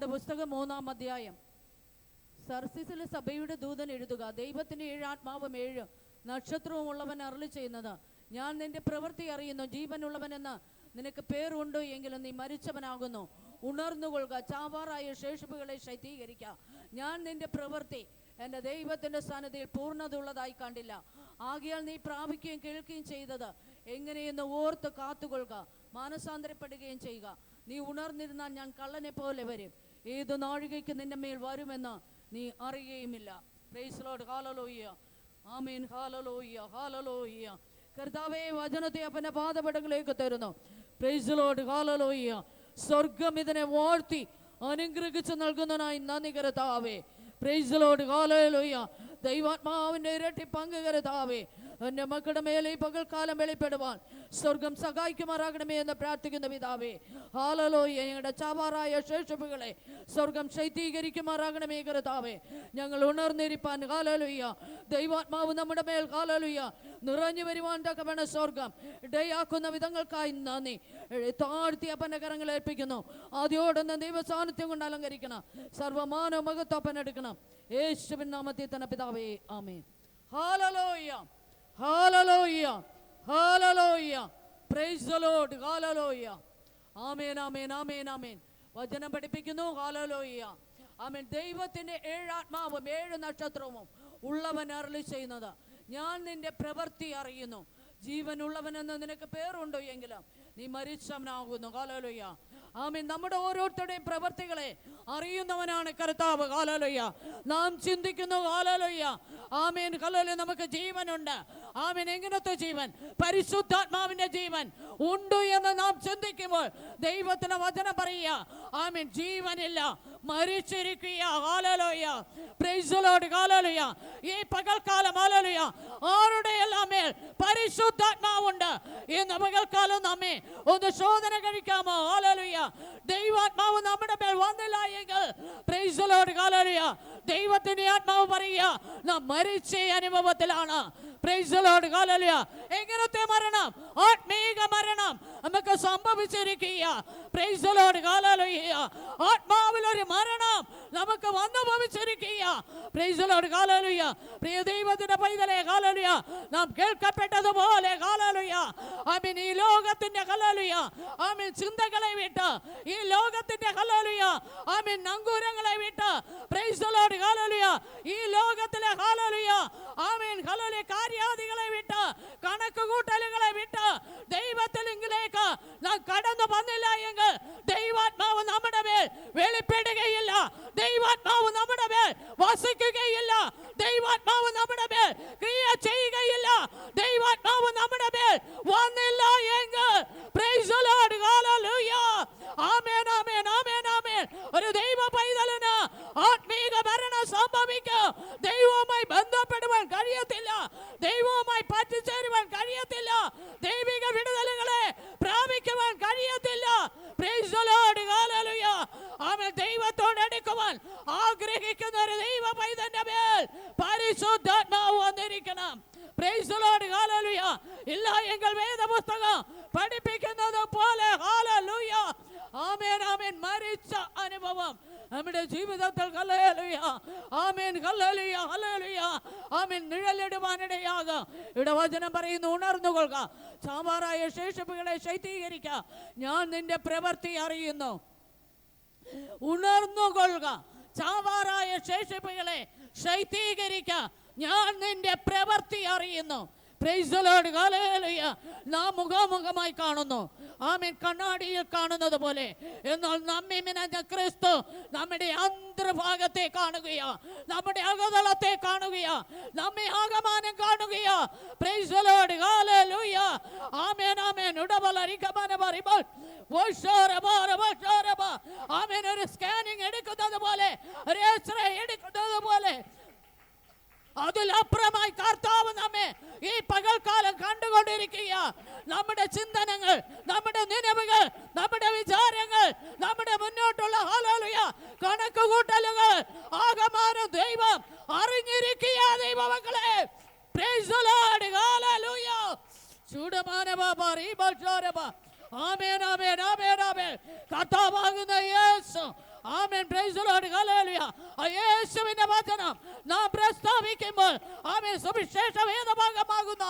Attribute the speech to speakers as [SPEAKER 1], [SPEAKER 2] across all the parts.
[SPEAKER 1] വെളിപ്പാട് പുസ്തകം മൂന്നാം അധ്യായം. സർസിസിലെ സഭയുടെ ദൂതൻ എഴുതുക ദൈവത്തിന്റെ ഏഴ് ആത്മാവും ഏഴ് നക്ഷത്രവും ഉള്ളവൻ അരളി ചെയ്യുന്നത്. ഞാൻ നിന്റെ പ്രവൃത്തി അറിയുന്നു ജീവനുള്ളവനെന്ന് നിനക്ക് പേരുണ്ട് എങ്കിലും നീ മരിച്ചവനാകുന്നു. ഉണർന്നുകൊള്ളുക ചാവാറായ ശേഷിപ്പുകളെ ശൈതീകരിക്കുക ഞാൻ നിന്റെ പ്രവൃത്തി എന്റെ ദൈവത്തിന്റെ സ്ഥാനത്തിൽ പൂർണത ഉള്ളതായി കണ്ടില്ല. ആകിയാൽ നീ പ്രാപിക്കുകയും കേൾക്കുകയും ചെയ്തത്. എങ്ങനെയെന്ന് ഓർത്ത് കാത്തുകൊള്ളുക മാനസാന്തരപ്പെടുകയും ചെയ്യുക. നീ ഉണർന്നിരുന്നാൽ ഞാൻ കള്ളനെ പോലെ വരും. ഏത് നാഴികയ്ക്ക് നിന്റെ മേൽ വരുമെന്ന് നീ അറിയുകയുമില്ല. പ്രൈസ് ലോർഡ് ഹാലലോയ്യ ആമീൻ ഹാലലോയ്യ ഹാലലോയ്യ കർത്താവേ വചനത്തെ അപ്പന്റെ പാദപടങ്ങളിലേക്ക് തരുന്നു. പ്രൈസ് ലോർഡ് ഹാലലോയ്യ സ്വർഗം ഇതിനെ വാഴ്ത്തി അനുഗ്രഹിച്ചു നൽകുന്നതിനായി നന്ദി കരുതാവേ പ്രൈസ് ലോർഡ് ഹാലലോയ്യ ദൈവാത്മാവിന്റെ ഇരട്ടി പങ്ക് കരുതാവേ എന്റെ മക്കളുടെ മേലെ പകൽക്കാലം വെളിപ്പെടുവാൻ സ്വർഗം സഹായിക്കുമാറാകണമേ എന്ന് പ്രാർത്ഥിക്കുന്ന പിതാവേ. ഹാലലോയ ഞങ്ങളുടെ ചാവാറായ ശേഷിപ്പുകളെ സ്വർഗം ശൈത്യീകരിക്കുമാറാകണമേ കരുതാവേ ഞങ്ങൾ ഉണർന്നിരിപ്പാൻ. ഹാലലുയ്യ ദൈവാത്മാവ് നമ്മുടെ മേൽ ഹാലലുയ്യ നിറഞ്ഞു വരുവാൻ തക്കവണ സ്വർഗം ഇടയാക്കുന്ന വിധങ്ങൾക്കായി നന്ദി. താഴ്ത്തി അപ്പന്റെ കരങ്ങൾ ഏൽപ്പിക്കുന്നു. ആദ്യോടൊന്ന് ദൈവസാന്നിധ്യം കൊണ്ട് അലങ്കരിക്കണം. സർവമാനോ മഹത്വപ്പൻ എടുക്കണം. യേശുവിൻ നാമത്തിൽ തന്നെ പിതാവേ ആമേ ഹാലലോയ്യ പ്രൈസ് ആമേൻ ആമേൻ ആമേൻ ആമേൻ വചനം പഠിപ്പിക്കുന്നു. ഹാലലോയ്യ ആമേൻ ദൈവത്തിന്റെ ഏഴാത്മാവും ഏഴ് നക്ഷത്രവും ഉള്ളവൻ അരളി ചെയ്യുന്നത്. ഞാൻ നിന്റെ പ്രവൃത്തി അറിയുന്നു. ജീവനുള്ളവനെന്ന് നിനക്ക് പേരുണ്ടോ എങ്കിലും നീ മരിച്ചവനാകുന്നു. കാലോലയ്യ ആമീൻ നമ്മുടെ ഓരോരുത്തരുടെയും പ്രവർത്തികളെ അറിയുന്നവനാണ് കർത്താവ്. കാലോലയ്യ നാം ചിന്തിക്കുന്നു. കാലോലയ്യ ആമീൻ കലോല നമുക്ക് ജീവനുണ്ട്. ആമീൻ. എങ്ങനത്തെ ജീവൻ? പരിശുദ്ധാത്മാവിന്റെ ജീവൻ ഉണ്ട് എന്ന് നാം ചിന്തിക്കുമ്പോൾ ദൈവത്തിന് വചനം പറയുക ആമീൻ ജീവനില്ല മരിച്ചിരിക്കുക. ഈ പകൽക്കാലം ഹാലലുയ ആരുടെ എല്ലാം മേൽ പരിശുദ്ധാത്മാവുണ്ട് ഇന്ന് പകൽക്കാലം നമ്മെ ഒന്ന് ശോധന കഴിക്കാമോ? ആലോലുയ ദൈവാത്മാവ് നമ്മുടെ മേൽ വന്നില്ല എങ്കിൽ പ്രൈസലോട് ദൈവത്തിന്റെ ആത്മാവ് പറയുക നാം മരിച്ച അനുഭവത്തിലാണ്. എങ്ങനത്തെ മരണം? ആത്മീക മരണം. നമുക്ക് സംഭവിച്ചിരിക്കുക. പ്രൈസലോട് കാലാലോയ്യ ആത്മാവിൽ ഒരു മരണം നമുക്ക് വന്നു ഭവിച്ചിരിക്കുക. പ്രൈസലോട് ഹാലലുയ പ്രിയ ദൈവത്തിന്റെ പൈതലെ കാലാലുയ നാം കേൾക്കപ്പെട്ടതുപോലെ കാലാലുയ ആമീൻ ഈ ലോകത്തിന്റെ കലാലുയ ആമീൻ ചിന്തകളെ വിട്ട് ഈ ലോകത്തിന്റെ കലാലുയ ആമീൻ നങ്കൂരങ്ങളെ വിട്ട് പ്രൈസലോട് കാലാലുയ ഈ ലോകത്തിലെ കാലാലുയ ആമീൻ ഹലലുയ കാര്യാദികളെ വിട്ട് കണക്ക് കൂട്ടലുകളെ വിട്ട് ദൈവത്തിലെങ്കിലേക്ക് നാം കടന്നു വന്നില്ല എങ്കിൽ ദൈവാത്മാവ് നമ്മുടെ മേൽ വെളിപ്പെടുകയില്ല ദൈവാത്മാവ് നമ്മുടെ മേൽ വസിക്കുകയില്ല ദൈവാത്മാവ് നമ്മുടെ മേൽ ക്രിയ ചെയ്യുകയില്ല ദൈവാത്മാവ് നമ്മുടെ മേൽ വന്നില്ല എങ്കിൽ praise the Lord, hallelujah. ആമേൻ, ആമേൻ, ആമേൻ, ആമേൻ. ഒരു ദൈവ പൈതലിന് ആത്മീക മരണം സംഭവിക്കും ദൈവവുമായി ബന്ധപ്പെടുവാൻ കഴിയത്തില്ല ദൈവവുമായി പറ്റിച്ചേരുവാൻ കഴിയത്തില്ല ദൈവിക വിടുതലുകളെ പ്രാപിക്കുവാൻ കഴിയത്തില്ല Praise the Lord, ആഗ്രഹിക്കുന്ന ഒരു ദൈവ പൈതന്റെ മേൽ പരിശുദ്ധാത്മാവ് വന്നിരിക്കണം. ഇല്ല എങ്കിൽ വേദപുസ്തകം പഠിപ്പിക്കുന്നത് പോലെ ആമേൻ ആമേൻ. മരിച്ച അനുഭവം നമ്മുടെ ജീവിതത്തിൽ ആമേൻ ആമേൻ. നിഴലിടുവാനിടയാകും. ഇവിടെ വചനം പറയുന്നു ഉണർന്നുകൊള്ളുക. ചാമാറായ ശേഷിപ്പുകളെ ശൈതീകരിക്കുക. ഞാൻ നിന്റെ പ്രവൃത്തി അറിയുന്നു. ഉണർന്നുകൊള്ളുക. ചാവാറായ ശേഷിപ്പുകളെ ശൈതീകരിക്ക. ഞാൻ നിന്റെ പ്രവൃത്തി അറിയുന്നു. നാം മുഖാമുഖമായി കാണുന്നു. ആമീൻ. കണ്ണാടിയിൽ കാണുന്നത് പോലെ. എന്നാൽ നമ്മെ ക്രിസ്തു നമ്മുടെ അന്തർഭാഗത്തെ കാണുകയാ. നമ്മുടെ അകതളത്തെ കാണുകയാ. നമ്മെ ആകമാനം കാണുകയാ. പ്രൈസലോട് കാലൂയ. ആമേൻ ആമേൻ. ഉടവലരിക്കമാന പറയുമ്പോൾ ആമേൻ. ഒരു സ്കാനിങ് എടുക്കുന്നത് പോലെ ഒരു എക്സ്റേ എടുക്കുന്നത് പോലെ. അതിലപ്പുറമായി കർത്താവ് നമ്മെ ഈ പകൽക്കാലം കണ്ടുകൊണ്ടിരിക്കുക നമ്മുടെ ചിന്തനങ്ങൾ നമ്മുടെ നിലവുകൾ നമ്മുടെ വിചാരങ്ങൾ നമ്മുടെ മുന്നോട്ടുള്ള ഹാലോലിയ കണക്ക് കൂട്ടലുകൾ ആകമാനം ദൈവം അറിഞ്ഞിരിക്കുക ദൈവമക്കളെ. കർത്താവാകുന്ന യേശു. ആമേൻ പ്രൈസ് ദി ലോർഡ് ഹല്ലേലൂയ യേശുവിന്റെ വചനം നാം പ്രസ്താവിക്കുമ്പോൾ ആമേൻ സുവിശേഷ വേദഭാഗമാകുന്ന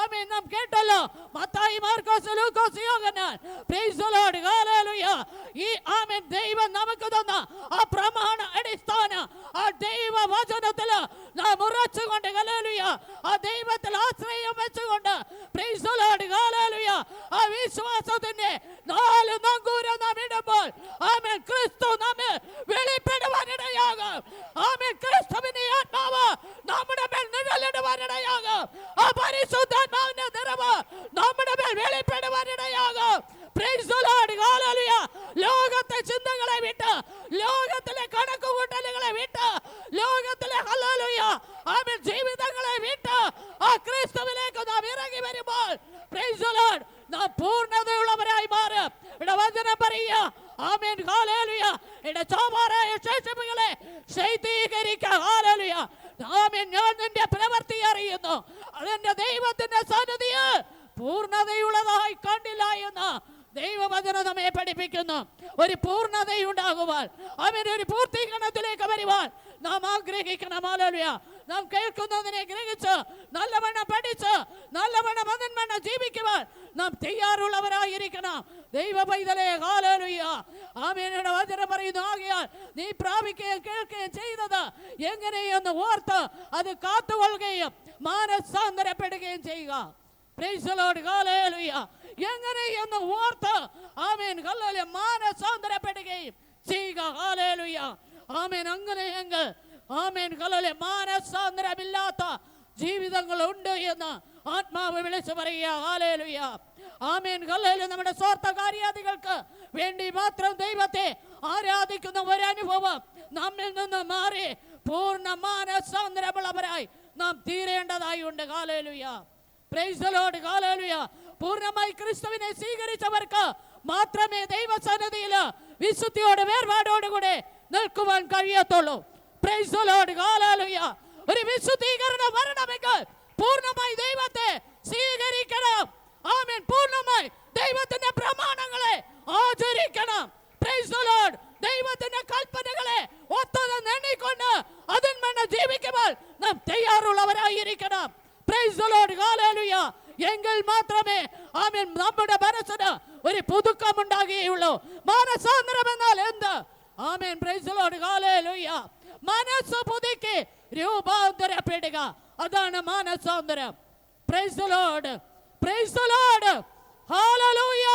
[SPEAKER 1] ആമേൻ നാം കേട്ടല്ലോ. Mathai Markose Lukose Yohannan. Praise the Lord hallelujah ഈ ആമേൻ ദൈവം നമുക്ക് തന്ന ആ പ്രമാണ അടിസ്ഥാന ആ ദൈവ വചനത്തിൽ നാം ഉറച്ചുകൊണ്ട് ഹല്ലേലൂയ. ആ ദൈവത്തിൽ ആശ്രയം വെച്ചുകൊണ്ട് പ്രൈസ് ദി ലോർഡ് ഹല്ലേലൂയ. ആ വിശ്വാസത്തിന്റെ നാല് നങ്കൂരം നാം ഇടുമ്പോൾ ആമേൻ ക്രിസ്തു നമ്മെ വെളിപ്പെടുവാനിടയാകും. ആമേൻ ക്രിസ്തുവിന്റെ ആത്മാവ് നമ്മുടെ മേൽ നിഴലിടുവാനിടയാകും. ആ പരിശുദ്ധാത്മാവിന്റെ നിറവ് നമ്മുടെ മേൽ വെളിപ്പെടുവാനിടയാകും. Praise the Lord hallelujah. ലോകത്തെ ചിന്തകളെ വിട്ട് ലോകത്തിലെ കണക്കുകൂട്ടലുകളെ വിട്ട് ലോകത്തിലെ ഹല്ലേലൂയ ആമേൻ ജീവിതങ്ങളെ വിട്ട് ആ ക്രിസ്തുവിലേക്ക് നാം ഇറങ്ങി വരുമ്പോൾ Praise the Lord. നാം പൂർണതയുള്ളവരായി മാറും ഇവിടെ വചനം പറയുക ആമേൻ ഹല്ലേലൂയ ഇവിടെ ചോമാറായ ശേഷിപ്പുകളെ ശൈതീകരിക്കുക ഹല്ലേലൂയ ആമേൻ ഞാൻ നിന്റെ പ്രവൃത്തി അറിയുന്നു അതെന്റെ ദൈവത്തിന്റെ സന്നിധിയെ പൂർണതയുള്ളതായി കണ്ടില്ല എന്ന് ദൈവവചനം നമ്മെ പഠിപ്പിക്കുന്നു ഒരു പൂർണതയുണ്ടാകുവാൻ പൂർത്തീകരണത്തിലേക്ക് വരുവാൻ നാം ആഗ്രഹിക്കണം. ആലോലുയ നാം കേൾക്കുന്നതിനെ ഗ്രഹിച്ച് നല്ലവണ്ണം പഠിച്ച് നല്ലവണ്ണം മതന്മണ്ണം ജീവിക്കുവാൻ നാം തയ്യാറുള്ളവരായിരിക്കണം. ദൈവ പൈതലേ ഹാലേലുയ ആമേനയുടെ വചനം പറയുന്നു ആകിയാൽ നീ പ്രാപിക്കുകയും കേൾക്കുകയും ചെയ്തത് എങ്ങനെയെന്ന് ഓർത്ത് അത് കാത്തുകൊള്ളുകയും മാനസാന്തരപ്പെടുകയും ചെയ്യുക. Lord. Hallelujah. എങ്ങനെയെന്ന് ഓർത്ത് ആമേൻ ഹല്ലേലൂയ മാനസാന്തരപ്പെടുകയും ചെയ്യുക. ഹാലേലുയ ആമേൻ. അങ്ങനെയെങ്കിൽ ആമേൻ. കലലെ മാനസാന്തരമില്ലാത്ത ജീവിതങ്ങൾ ഉണ്ട് എന്ന് ആത്മാവ് വിളിച്ചു പറയുക. ഹാലേലുയ ആമേൻ. ഹല്ലേലൂയ. നമ്മുടെ സ്വാർത്ഥ കാര്യാദികൾക്ക് വേണ്ടി മാത്രം ദൈവത്തെ ആരാധിക്കുന്ന ഒരു അനുഭവം നമ്മിൽ നിന്ന് മാറി പൂർണ മാനസാന്തരമുള്ളവരായി നാം തീരേണ്ടതായി ഉണ്ട്. കാലേലുയ പ്രൈസലോട് കാലേലുയ പൂർണമായി ക്രിസ്തുവിനെ സ്വീകരിച്ചവർക്ക് മാത്രമേ ദൈവസന്നിധിയിൽ വിശുദ്ധിയോടെ വേർപാടോടുകൂടെ നിൽക്കുവാൻ കഴിയത്തുള്ളൂ. ഒരു വിശുദ്ധീകരണം വരണമെങ്കിൽ പൂർണമായി ദൈവത്തെ സ്വീകരിക്കണം. ആമേൻ. പൂർണമായി ദൈവത്തിന്റെ പ്രമാണങ്ങളെ ആചരിക്കണം. ദൈവത്തിന്റെ കൽപ്പനകളെ ഒത്തത് എണ്ണിക്കൊണ്ട് അതിന്മേൽ ജീവിക്കുമ്പോൾ നാം തയ്യാറുള്ളവരായിരിക്കണം. എങ്കിൽ മാത്രമേ ആമേൻ നമ്മുടെ മനസ്സിന് ഒരു പുതുക്കം ഉണ്ടാകുകയുള്ളൂ മാനസാന്തരം എന്നാൽ എന്ത്? ആമേൻ. പ്രൈസ് ദി ലോർഡ് ഹല്ലേലൂയ മനസ്സ് പുതുക്കി രൂപാന്തരപ്പെടുക. അതാണ് മാനസാന്തരം ദി ലോർഡ് ഹല്ലേലൂയ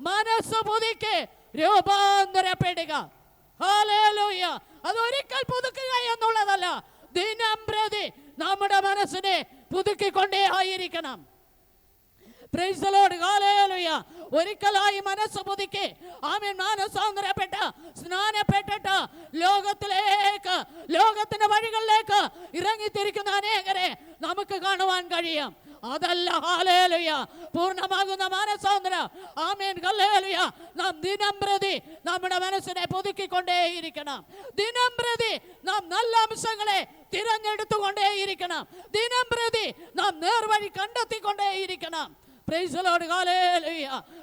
[SPEAKER 1] മനസ്സ് പുതുക്കി രൂപാന്തരപ്പെടുക. അത് ഒരിക്കൽ പുതുക്കുക എന്നുള്ളതല്ല. ദിനം പ്രതി നമ്മുടെ മനസ്സിനെ പുതുക്കിക്കൊണ്ടേ ആയിരിക്കണം. ഒരിക്കലായി മനസ്സ് പുതുക്കി. ആമേൻ. മാനസാന്തരപ്പെട്ട് സ്നാനപ്പെട്ടിട്ട് ലോകത്തിലേക്ക് ലോകത്തിന്റെ വഴികളിലേക്ക് ഇറങ്ങിത്തിരിക്കുന്ന അനേകരെ നമുക്ക് കാണുവാൻ കഴിയും. അതല്ല. ഹാലേലുയ പൂർണമാകുന്ന മാനസാന്തരം. ആമേൻ. കല്ലേലുയ നാം ദിനം പ്രതി നമ്മുടെ മനസ്സിനെ പുതുക്കിക്കൊണ്ടേയിരിക്കണം. ദിനം പ്രതി നാം നല്ല അംശങ്ങളെ തിരഞ്ഞെടുത്തുകൊണ്ടേയിരിക്കണം. ദിനം പ്രതി നാം നേർവഴി കണ്ടെത്തിക്കൊണ്ടേയിരിക്കണം.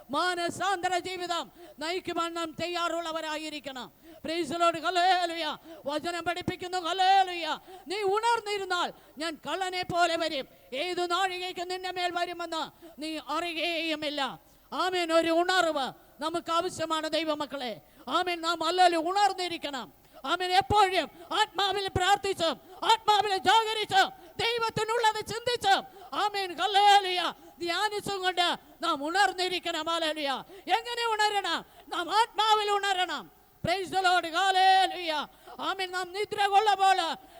[SPEAKER 1] മാനസാന്തര ജീവിതം നയിക്കുവാൻ നാം തയ്യാറുള്ളവരായിരിക്കണം. Lord. Hallelujah. വചനം പഠിപ്പിക്കുന്നു Hallelujah. നീ ഉണർന്നിരുന്നാൽ ഞാൻ കള്ളനെ പോലെ വരും. ഏതു നാഴികയ്ക്ക് നിന്റെ മേൽ വരുമെന്ന് നീ അറിയുകയുമില്ല ആമേൻ ഒരു ഉണർവ് നമുക്ക് ആവശ്യമാണ് ദൈവമക്കളെ. ആമേൻ നാം അല്ലല്ലോ ഉണർന്നിരിക്കണം. ആമേൻ എപ്പോഴും ആത്മാവിൽ പ്രാർത്ഥിച്ചും ആത്മാവിൽ ജാഗരിച്ചും ദൈവത്തിനുള്ളത് ചിന്തിച്ചും. ആമേൻ ഹല്ലേലൂയ ധ്യാനിച്ചും കൊണ്ട് നാം ഉണർന്നിരിക്കണം. ഹല്ലേലൂയ എങ്ങനെ ഉണരണം? നാം ആത്മാവിൽ ഉണരണം. പ്രൈസ് ദി ലോർഡ് ഹല്ലേലൂയ ആമേൻ. നാം നിദ്ര കൊള്ളുമ്പോൾ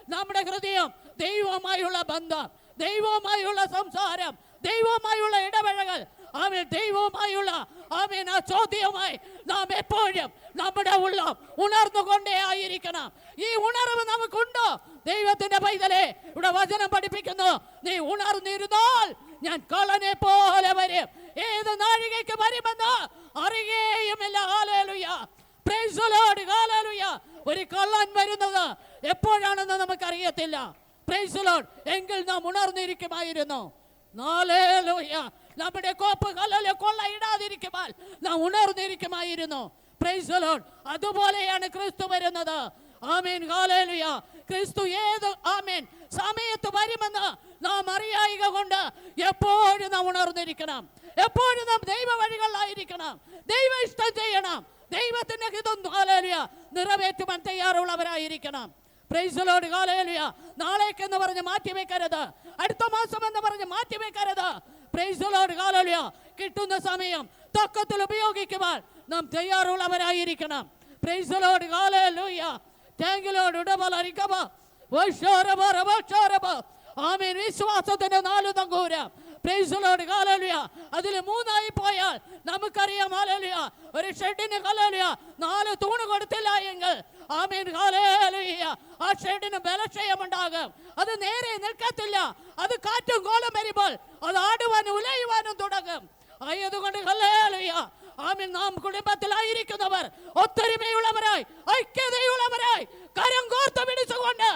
[SPEAKER 1] നമ്മുടെ ഹൃദയം ദൈവവുമായുള്ള ബന്ധം ദൈവവുമായുള്ള സംസാരം ദൈവവുമായുള്ള ഇടപഴകൽ ആമീൻ. ദൈവവുമായുള്ള ആമീൻ ആ ചോദ്യവുമായി നാം എപ്പോഴും നമ്മുടെ ഉള്ളം ഉണർന്നുകൊണ്ടേ ആയിരിക്കണം. ഈ ഉണർവ് നമുക്കുണ്ടോ? ദൈവത്തിന്റെ പൈതലെ ഇവിടെ വചനം പഠിപ്പിക്കുന്നു. നീ ഉണർന്നിരുന്നാൽ ഞാൻ കള്ളനെ പോലെ വരും. ഏത് നാഴികയ്ക്ക് വരുമെന്ന് അറിയുകയുമില്ല. ഒരു കള്ളൻ വരുന്നത് എപ്പോഴാണെന്ന് നമുക്കറിയത്തില്ല. Lord. എങ്കിൽ നാം ഉണർന്നിരിക്കുമായിരുന്നു. നമ്മുടെ കോപ്പ് കല്ലല്ല കൊള്ള ഇടാതിരിക്കുമ്പോൾ നാം ഉണർന്നിരിക്കുമായിരുന്നു. പ്രൈസ് ലോഡ് അതുപോലെയാണ് ക്രിസ്തു വരുന്നത്. ആമേൻ. ഹാലേലുയ ക്രിസ്തു ഏത് ആമേൻ. സമയത്ത് വരുമെന്ന് നാം അറിയായിക കൊണ്ട് എപ്പോഴും നാം ഉണർന്നിരിക്കണം. എപ്പോഴും നാം ദൈവ വഴികളിലായിരിക്കണം ദൈവ ഇഷ്ടം ചെയ്യണം. ദൈവത്തിന്റെ ഹിതം ഹാലേലുയ നിറവേറ്റുവാൻ തയ്യാറുള്ളവരായിരിക്കണം. പ്രൈസലോട് കാലേലിയ നാളേക്ക് എന്ന് പറഞ്ഞ് മാറ്റി വെക്കരുത് അടുത്ത മാസം എന്ന് പറഞ്ഞ് മാറ്റി വെക്കരുത് പ്രൈസലോട് കാലയിലുയ കിട്ടുന്ന സമയം തക്കത്തിൽ ഉപയോഗിക്കുവാൻ നാം തയ്യാറുള്ളവരായിരിക്കണം. പ്രൈസലോട് കാലയിലുയ ടാങ്കിലോട് ഇടപലരിക്കമ ആമീൻ. വിശ്വാസത്തിന്റെ നാലു നങ്കൂരം. പ്രൈസലോട് കാലലുയ അതിൽ മൂന്നായി പോയാൽ നമുക്കറിയാം. ഹാലലുയ ഒരു ഷെഡിന് കലലുയ നാല് തൂണ് കൊടുത്തില്ല എങ്കിൽ ആമീൻ. ഹാലേലുയ ആ ഷെഡിന് ബലക്ഷയമുണ്ടാകും. അത് നേരെ നിൽക്കത്തില്ല. അത് കാറ്റും കോലം വരുമ്പോൾ അത് ആടുവാനും ഉലയുവാനും തുടങ്ങും. ആയതുകൊണ്ട് ഹല്ലേലൂയ ആമീൻ. നാം കുടുംബത്തിലായിരിക്കുന്നവർ ഒത്തൊരുമയുള്ളവരായി ഐക്യതയുള്ളവരായി കരം കോർത്ത് പിടിച്ചുകൊണ്ട്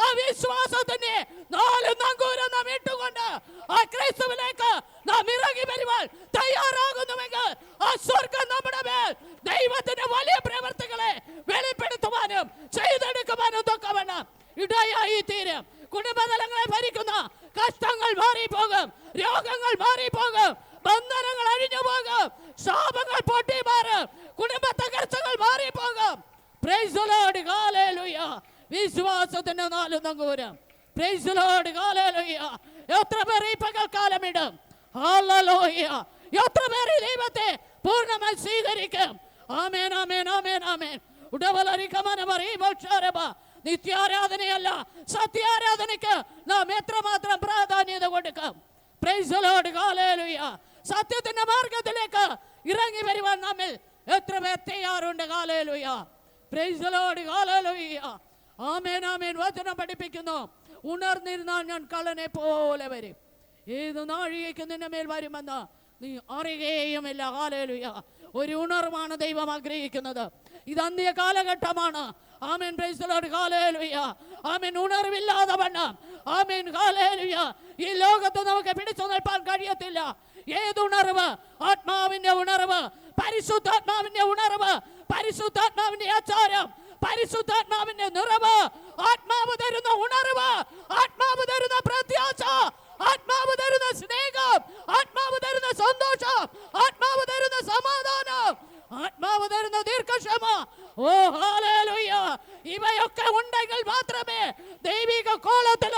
[SPEAKER 1] ആ വിശ്വാസത്തിന്റെ നാല് നങ്കൂരം നാം ഇട്ടുകൊണ്ട് ആ ക്രൈസ്തവിലേക്ക് നാം ഇറങ്ങി വരുവാൻ തയ്യാറാകുന്നുവെങ്കിൽ ആ സ്വർഗം നമ്മുടെ മേൽ ദൈവത്തിന്റെ വലിയ പ്രവർത്തികളെ വെളിപ്പെടുത്തുവാനും ചെയ്തെടുക്കുവാനും തൊക്കവണ്ണം ഇടയായി തീരും. കുടുംബതലങ്ങളെ ഭരിക്കുന്ന കഷ്ടങ്ങൾ മാറിപ്പോകും. രോഗങ്ങൾ മാറിപ്പോകും. ബന്ധനങ്ങൾ അഴിഞ്ഞു പോകും. ശാപങ്ങൾ പൊട്ടി മാറും കുടുംബ തകർച്ചകൾ മാറി പോകും Lord, hallelujah. വിശ്വാസത്തിന്റെ നാല് നങ്കൂരം. പ്രൈസലോട് കാലേലുയ്യ. എത്ര പേർ ഈ പകൽക്കാലമിടും ഹാലലോയ്യ എത്ര പേർ ഈ ദൈവത്തെ പൂർണമായി സ്വീകരിക്കും? ആമേൻ ആമേൻ ആമേൻ ആമേൻ. ഉടവലരിക്കമനമറിയുമോക്ഷാരഭ നിത്യാരാധനയല്ല സത്യാരാധനയ്ക്ക് നാം എത്രമാത്രം പ്രാധാന്യത കൊടുക്കും? പ്രൈസലോട് കാലേലുയ്യ. സത്യത്തിന്റെ മാർഗത്തിലേക്ക് ഇറങ്ങി വരുവാൻ നമ്മിൽ എത്ര പേർ തയ്യാറുണ്ട്? ലോഡ് ആമേൻ ആമേൻ. വചനം പഠിപ്പിക്കുന്നു. ഉണർന്നിരുന്നാൽ ഞാൻ കള്ളനെ പോലെ വരും. ഏത് നാഴികയ്ക്ക് നിന്റെ മേൽ വരുമെന്ന് നീ അറിയുകയുമില്ല. കാലേലുയ ഒരു ഉണർവാണ് ദൈവം ആഗ്രഹിക്കുന്നത്. ഇത് അന്ത്യ കാലഘട്ടമാണ്. ആമേൻ ലോഡ് ഹല്ലേലൂയ. ആമേൻ ഉണർവില്ലാതെ വണ്ണം ആമേൻ കാലേലുയ ഈ ലോകത്ത് നമുക്ക് പിടിച്ചു നിൽപ്പാൻ കഴിയത്തില്ല. ഏതുണർവ് ആത്മാവിന്റെ ഉണർവ്. പരിശുദ്ധാത്മാവിന്റെ ഉണർവ്. പരിശുദ്ധാത്മാവിന്റെ ആചാരം. പരിശുദ്ധാത്മാവിന്റെ നിറവ്. ആത്മാവ് തരുന്ന ഉണർവ്. ആത്മാവ് തരുന്ന പ്രത്യാശ. ആത്മാവ് തരുന്ന സ്നേഹം. ആത്മാവ് തരുന്ന സന്തോഷം. ആത്മാവ് തരുന്ന സമാധാനം. ആത്മാവ് തരുന്ന ദീർഘക്ഷമ. ഓ ഹാലേലൂയ ഇവയൊക്കെ ഉണ്ടെങ്കിൽ മാത്രമേ ദൈവിക കോലത്തിൽ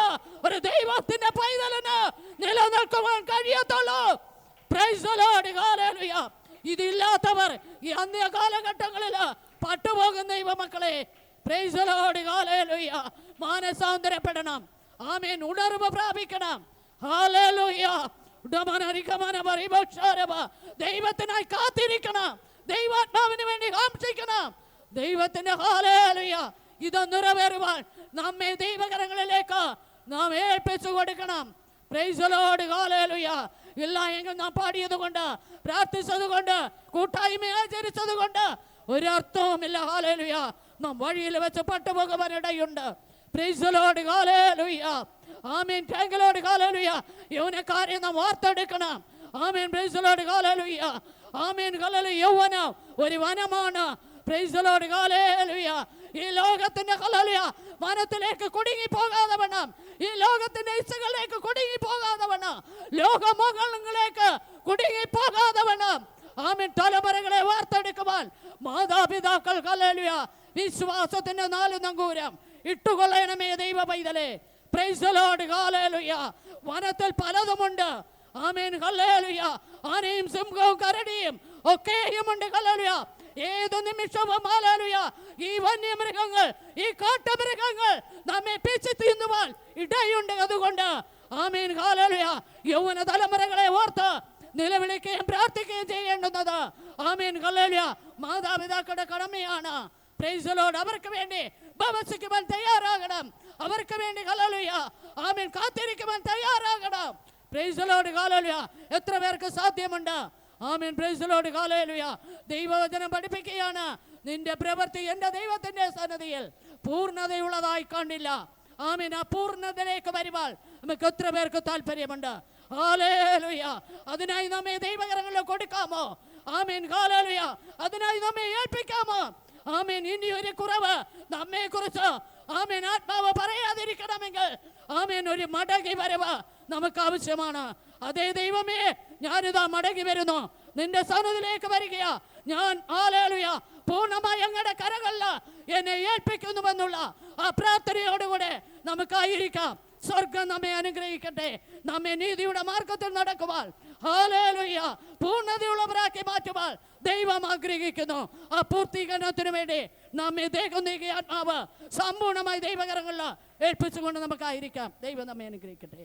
[SPEAKER 1] ഈ അന്ത്യ കാലഘട്ടങ്ങളിൽ പട്ടുപോകുന്ന യുവമക്കളെ Lord. Hallelujah. മാനസാന്തരപ്പെടണം. ആമേൻ. ഉണർവ് പ്രാപിക്കണം. പരിഭക്ഷാരവ. ദൈവത്തിനായി കാത്തിരിക്കണം. ദൈവാത്മാവിന് വേണ്ടി കാക്ഷിക്കണം ദൈവത്തിന്റെ ഹാലേലുയ ഇത് നിറവേറുവാൻ നമ്മെ ദൈവകരങ്ങളിലേക്ക് നാം ഏൽപ്പിച്ചു കൊടുക്കണം. പ്രൈസലോട് ഹാലേലുയ ഇല്ല എങ്കിൽ നാം പാടിയത് കൊണ്ട് പ്രാർത്ഥിച്ചത് കൊണ്ട് കൂട്ടായ്മ ആചരിച്ചത് കൊണ്ട് ഒരർത്ഥവുമില്ല ഹാലലുയ നാം വഴിയിൽ വെച്ച് പട്ടുപോകുവാനിടയുണ്ട്. പ്രൈസലോട് ഹാലേലുയ ആമീൻ. ടാങ്കിലോട് ഹാലേലുയ യൗനക്കാരെ നാം വാർത്തെടുക്കണം. ആമീൻ. പ്രൈസലോട് ഹാലേലുയ ആമീൻ കലലു യൗവനം ഒരു വനമാണ്. പ്രൈസലോട് ഹാലേലുയ ഈ ലോകത്തിന്റെ കലലുയ വനത്തിലേക്ക് കുടുങ്ങി പോകാതെ വേണം. ഈ ലോകത്തിന്റെ ഇച്ഛകളിലേക്ക് കുടുങ്ങി പോകാതെ വേണം ലോകമോഹങ്ങളിലേക്ക് കുടുങ്ങി പോകാതെ വേണം ആമീൻ. തലമുറകളെ വാർത്തെടുക്കുവാൻ മാതാപിതാക്കൾ ഹല്ലേലൂയ വിശ്വാസത്തിന്റെ നാല് നങ്കൂരം ഇട്ടുകൊള്ളണമേ ദൈവ പൈതലേ പ്രൈസലോട് ഹാലേലുയ വനത്തിൽ പലതുമുണ്ട്. ആമേൻ. ഹല്ലേലൂയ. ആനയും സിംഹവും കരടിയും ഒക്കെയുമുണ്ട്. ഹല്ലേലൂയ. ഏത് നിമിഷവും ഹല്ലേലൂയ ഈ വന്യമൃഗങ്ങൾ ഈ കാട്ടുമൃഗങ്ങൾ നമ്മെ പിച്ചു തിന്നുവാൻ ഇടയുണ്ട് അതുകൊണ്ട്. ആമേൻ ഹല്ലേലൂയ യൗവന തലമുറകളെ ഓർത്ത് നിലവിളിക്കുകയും പ്രാർത്ഥിക്കുകയും ചെയ്യേണ്ടുന്നത്. ആമേൻ ഹല്ലേലൂയ മാതാപിതാക്കളുടെ കടമയാണ്. പ്രൈസലോട് അവർക്ക് വേണ്ടി ഭവസിക്കുവാൻ തയ്യാറാകണം. അവർക്ക് വേണ്ടി ഹല്ലേലൂയ ആമേൻ കാത്തിരിക്കുവാൻ തയ്യാറാകണം. പ്രൈസലോട് കാലേലുയ എത്ര പേർക്ക് സാധ്യമുണ്ട്? ആമീൻ. പ്രൈസലോട് കാലയിലുയ ദൈവവചനം പഠിപ്പിക്കുകയാണ്. നിന്റെ പ്രവൃത്തി എന്റെ ദൈവത്തിന്റെ സന്നദ്ധിയിൽ പൂർണതയുള്ളതായി കാണില്ല. ആമീൻ. അപൂർണതയിലേക്ക് വരുവാൾ നമുക്ക് എത്ര പേർക്ക് താല്പര്യമുണ്ട്? ഹാലേലുയ അതിനായി നമ്മെ ദൈവകരങ്ങളിൽ കൊടുക്കാമോ? ആമേൻ. ഹാലേലുയ അതിനായി നമ്മെ ഏൽപ്പിക്കാമോ? ആമേൻ. ഇനി ഒരു കുറവ് നമ്മെ കുറിച്ച് ആമേൻ. ആത്മാവ് പറയാതിരിക്കണമെങ്കിൽ ആമേൻ. ഒരു മടങ്ങി വരവ് നമുക്ക് ആവശ്യമാണ്. അതേ ദൈവമേ ഞാനിതാ മടങ്ങി വരുന്നു. നിന്റെ സന്നദ്ധിലേക്ക് വരികയാ. ഞാൻ ആലേലുയ പൂർണമായി അങ്ങയുടെ കരകളിൽ എന്നെ ഏൽപ്പിക്കുന്നുവെന്നുള്ള ആ പ്രാർത്ഥനയോടുകൂടെ നമുക്കായിരിക്കാം സ്വർഗം നമ്മെ അനുഗ്രഹിക്കട്ടെ. നമ്മെ നീതിയുടെ മാർഗത്തിൽ നടക്കുവാൻ. ഹാലേലുയ്യ പൂർണതയുള്ളവരാക്കി മാറ്റുവാൻ ദൈവം ആഗ്രഹിക്കുന്നു. ആ പൂർത്തീകരണത്തിന് വേണ്ടി നമ്മെ ദേഹം നീക്കിയ ആത്മാവ് സമ്പൂർണമായി ദൈവകരങ്ങളിൽ ഏൽപ്പിച്ചുകൊണ്ട് നമുക്കായിരിക്കാം. ദൈവം നമ്മെ അനുഗ്രഹിക്കട്ടെ.